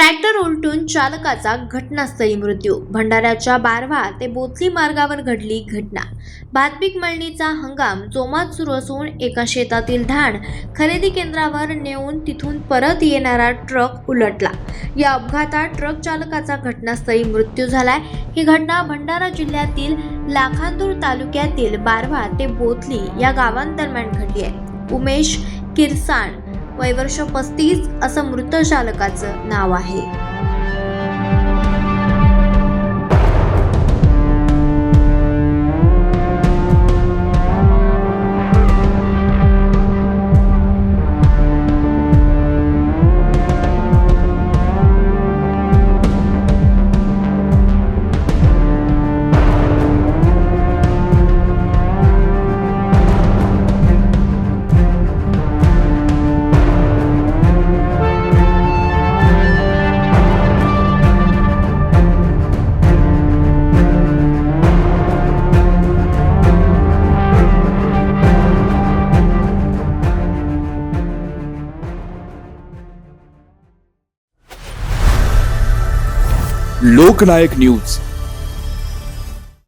Tractor उलटून चालकाचा घटनास्थळी मृत्यू. भंडाऱ्याच्या बारवा ते बोथली मार्गावर घडली घटना. भातपीक मळणीचा हंगाम जोमात सुरू असून एका शेतातील धान खरेदी केंद्रावर नेऊन तिथून परत येणारा ट्रक उलटला. या अपघातात ट्रक चालकाचा घटनास्थळी मृत्यू झालाय. ही घटना भंडारा जिल्ह्यातील लाखांदूर तालुक्यातील बारवा ते बोथली या गावांदरम्यान घडली आहे. उमेश किरसाण वय वर्ष पस्तीस असं मृत चालकाचं नाव आहे. लोकनायक न्यूज.